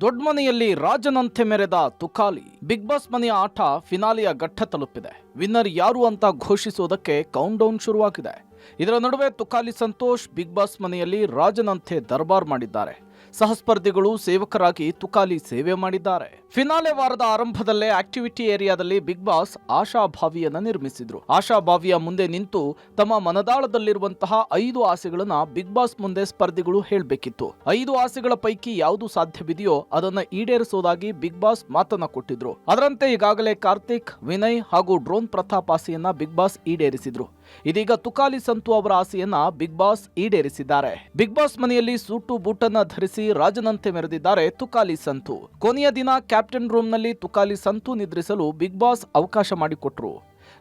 ದೊಡ್ಡ ಮನೆಯಲ್ಲಿ ರಾಜನಂತೆ ಮೆರೆದ ತುಕಾಲಿ ಬಿಗ್ ಬಾಸ್ ಮನೆಯ ಆಟ ಫಿನಾಲಿಯ ಘಟ್ಟ ತಲುಪಿದೆ. ವಿನ್ನರ್ ಯಾರು ಅಂತ ಘೋಷಿಸುವುದಕ್ಕೆ ಕೌಂಟ್ ಡೌನ್ ಶುರುವಾಗಿದೆ. ಇದರ ನಡುವೆ ತುಕಾಲಿ ಸಂತೋಷ್ ಬಿಗ್ ಬಾಸ್ ಮನೆಯಲ್ಲಿ ರಾಜನಂತೆ ದರ್ಬಾರ್ ಮಾಡಿದ್ದಾರೆ. ಸಹಸ್ಪರ್ಧಿಗಳು ಸೇವಕರಾಗಿ ತುಕಾಲಿ ಸೇವೆ ಮಾಡಿದ್ದಾರೆ. ಫಿನಾಲೆ ವಾರದ ಆರಂಭದಲ್ಲೇ ಆಕ್ಟಿವಿಟಿ ಏರಿಯಾದಲ್ಲಿ ಬಿಗ್ ಬಾಸ್ ಆಶಾಭಾವಿಯನ್ನ ನಿರ್ಮಿಸಿದ್ರು. ಆಶಾಭಾವಿಯ ಮುಂದೆ ನಿಂತು ತಮ್ಮ ಮನದಾಳದಲ್ಲಿರುವಂತಹ ಐದು ಆಸೆಗಳನ್ನ ಬಿಗ್ ಬಾಸ್ ಮುಂದೆ ಸ್ಪರ್ಧಿಗಳು ಹೇಳಬೇಕಿತ್ತು. ಐದು ಆಸೆಗಳ ಪೈಕಿ ಯಾವುದು ಸಾಧ್ಯವಿದೆಯೋ ಅದನ್ನ ಈಡೇರಿಸುವುದಾಗಿ ಬಿಗ್ ಬಾಸ್ ಮಾತನ್ನ ಕೊಟ್ಟಿದ್ರು. ಅದರಂತೆ ಈಗಾಗಲೇ ಕಾರ್ತಿಕ್, ವಿನಯ್ ಹಾಗೂ ಡ್ರೋನ್ ಪ್ರತಾಪ್ ಆಸೆಯನ್ನ ಬಿಗ್ ಬಾಸ್ ಈಡೇರಿಸಿದ್ರು. ಇದೀಗ ತುಕಾಲಿ ಸಂತು ಅವರ ಆಸೆಯನ್ನ ಬಿಗ್ ಬಾಸ್ ಈಡೇರಿಸಿದ್ದಾರೆ. ಬಿಗ್ ಬಾಸ್ ಮನೆಯಲ್ಲಿ ಸೂಟು ಬೂಟನ್ನ ಧರಿಸಿ ರಾಜನಂತೆ ಮೆರೆದಿದ್ದಾರೆ ತುಕಾಲಿ ಸಂತು. ಕೊನೆಯ ದಿನ ಕ್ಯಾಪ್ಟನ್ ರೂಮ್ನಲ್ಲಿ ತುಕಾಲಿ ಸಂತು ನಿದ್ರಿಸಲು ಬಿಗ್ ಬಾಸ್ ಅವಕಾಶ ಮಾಡಿಕೊಟ್ರು.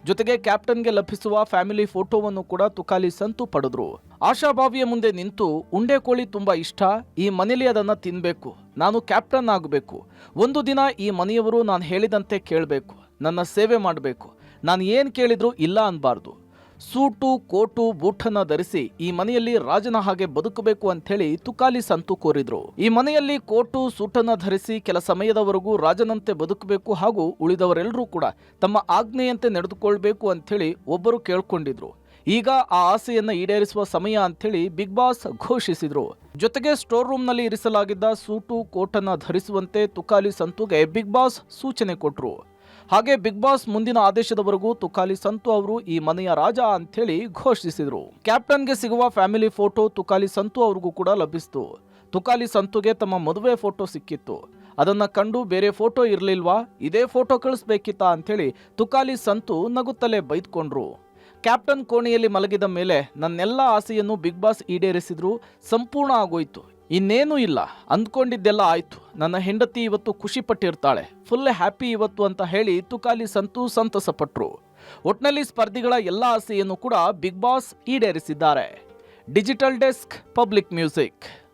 ಜೊತೆಗೆ ಕ್ಯಾಪ್ಟನ್ಗೆ ಲಭಿಸುವ ಫ್ಯಾಮಿಲಿ ಫೋಟೋವನ್ನು ಕೂಡ ತುಕಾಲಿ ಸಂತು ಪಡೆದ್ರು. ಆಶಾಭಾವಿಯ ಮುಂದೆ ನಿಂತು, ಉಂಡೆ ಕೋಳಿ ತುಂಬಾ ಇಷ್ಟ, ಈ ಮನೇಲಿ ಅದನ್ನು ತಿನ್ಬೇಕು, ನಾನು ಕ್ಯಾಪ್ಟನ್ ಆಗಬೇಕು. ಒಂದು ದಿನ ಈ ಮನೆಯವರು ನಾನು ಹೇಳಿದಂತೆ ಕೇಳಬೇಕು, ನನ್ನ ಸೇವೆ ಮಾಡಬೇಕು. ನಾನು ಏನು ಕೇಳಿದ್ರು ಇಲ್ಲ ಅನ್ಬಾರ್ದು. ಸೂಟು, ಕೋಟು, ಬೂಟನ್ನ ಧರಿಸಿ ಈ ಮನೆಯಲ್ಲಿ ರಾಜನ ಹಾಗೆ ಬದುಕಬೇಕು ಅಂಥೇಳಿ ತುಕಾಲಿ ಸಂತು ಕೋರಿದ್ರು. ಈ ಮನೆಯಲ್ಲಿ ಕೋಟು, ಸೂಟನ್ನ ಧರಿಸಿ ಕೆಲ ಸಮಯದವರೆಗೂ ರಾಜನಂತೆ ಬದುಕಬೇಕು ಹಾಗೂ ಉಳಿದವರೆಲ್ಲರೂ ಕೂಡ ತಮ್ಮ ಆಜ್ಞೆಯಂತೆ ನಡೆದುಕೊಳ್ಬೇಕು ಅಂಥೇಳಿ ಒಬ್ಬರು ಕೇಳ್ಕೊಂಡಿದ್ರು. ಈಗ ಆ ಆಸೆಯನ್ನ ಈಡೇರಿಸುವ ಸಮಯ ಅಂಥೇಳಿ ಬಿಗ್ ಬಾಸ್ ಘೋಷಿಸಿದ್ರು. ಜೊತೆಗೆ ಸ್ಟೋರ್ ರೂಮ್ನಲ್ಲಿ ಇರಿಸಲಾಗಿದ್ದ ಸೂಟು, ಕೋಟನ್ನ ಧರಿಸುವಂತೆ ತುಕಾಲಿ ಸಂತುಗೆ ಬಿಗ್ ಬಾಸ್ ಸೂಚನೆ ಕೊಟ್ರು. ಹಾಗೆ ಬಿಗ್ ಬಾಸ್ ಮುಂದಿನ ಆದೇಶದವರೆಗೂ ತುಕಾಲಿ ಸಂತು ಅವರು ಈ ಮನೆಯ ರಾಜ ಅಂಥೇಳಿ ಘೋಷಿಸಿದರು. ಕ್ಯಾಪ್ಟನ್ಗೆ ಸಿಗುವ ಫ್ಯಾಮಿಲಿ ಫೋಟೋ ತುಕಾಲಿ ಸಂತು ಅವ್ರಿಗೂ ಕೂಡ ಲಭಿಸಿತು. ತುಕಾಲಿ ಸಂತುಗೆ ತಮ್ಮ ಮದುವೆ ಫೋಟೋ ಸಿಕ್ಕಿತ್ತು. ಅದನ್ನ ಕಂಡು ಬೇರೆ ಫೋಟೋ ಇರಲಿಲ್ವಾ? ಇದೇ ಫೋಟೋ ಕಳಿಸ್ಬೇಕಿತ್ತಾ ಅಂಥೇಳಿ ತುಕಾಲಿ ಸಂತು ನಗುತ್ತಲೇ ಬೈದ್ಕೊಂಡ್ರು. ಕ್ಯಾಪ್ಟನ್ ಕೋಣೆಯಲ್ಲಿ ಮಲಗಿದ ಮೇಲೆ ನನ್ನೆಲ್ಲ ಆಸೆಯನ್ನು ಬಿಗ್ ಬಾಸ್ ಈಡೇರಿಸಿದ್ರು. ಸಂಪೂರ್ಣ ಆಗೋಯ್ತು. ಇನ್ನೇನೂ ಇಲ್ಲ. ಅಂದ್ಕೊಂಡಿದ್ದೆಲ್ಲ ಆಯ್ತು. ನನ್ನ ಹೆಂಡತಿ ಇವತ್ತು ಖುಷಿ ಪಟ್ಟಿರ್ತಾಳೆ ಫುಲ್ ಹ್ಯಾಪಿ ಇವತ್ತು ಅಂತ ಹೇಳಿ ತುಕಾಲಿ ಸಂತು ಸಂತಸಪಟ್ರು. ಒಟ್ನಲ್ಲಿ ಸ್ಪರ್ಧಿಗಳ ಎಲ್ಲ ಆಸೆಯನ್ನು ಕೂಡ Bigg Boss ಈಡೇರಿಸಿದ್ದಾರೆ. Digital desk public music